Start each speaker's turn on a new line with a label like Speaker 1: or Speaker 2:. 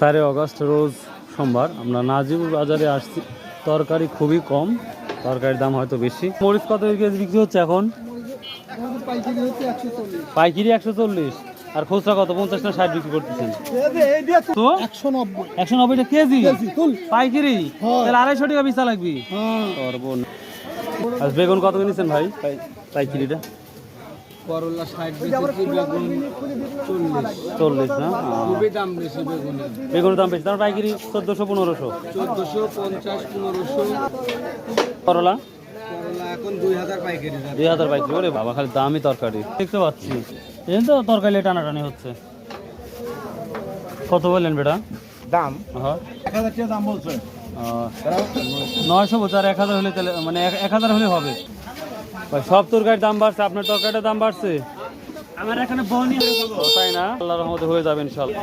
Speaker 1: চারই অগস্ট রোজ সোমবার। আমরা নাজিবুর বাজারে আসছি। তরকারি খুবই কম তরকারির দাম হয়তো বেশি। মরিচ কত কেজি বিক্রি হচ্ছে এখন?
Speaker 2: পাইকিরি একশো চল্লিশ।
Speaker 1: আর খুচরা কত? পঞ্চাশ না ষাট বিক্রি করতেছেন?
Speaker 2: একশো নব্বই
Speaker 1: নব্বইটা কেজি। পাইকারি। তাহলে আড়াইশো টাকা বিচা লাগবি।
Speaker 2: হ্যাঁ।
Speaker 1: বেগুন কত কিনেছেন ভাই? পাই- পাইকারিটা?
Speaker 3: করলা ষাট বেগুন চল্লিশ।
Speaker 1: চল্লিশ না?
Speaker 3: খুবই দাম বেশি বেগুনের।
Speaker 1: বেগুনের দাম বেশি তার পাইকারি চোদ্দোশো পনেরোশো।
Speaker 3: চোদ্দশো পঞ্চাশ পনেরোশো।
Speaker 1: করলা?
Speaker 3: করলা এখন দুই হাজার পাইকারি
Speaker 1: দুই হাজার পাইকারি ওরে বাবা খালি দামই তরকারি। দেখতে পাচ্ছি। এই তো তরকারি টানাটানি হচ্ছে। কত বললেন বেটা?
Speaker 3: দাম?
Speaker 1: হ্যাঁ
Speaker 3: এক হাজার টাকা দাম বলছে।
Speaker 1: নয়শো বছর এক হাজার হলে তাহলে মানে এক- এক হাজার হলে হবে। ভাই, সব তরকারির দাম বাড়ছে আপনার তরকারিটার দাম বাড়ছে? আমার এখানে বনি তাই না? আল্লাহ রহমতে হয়ে যাবে ইনশাল্লাহ।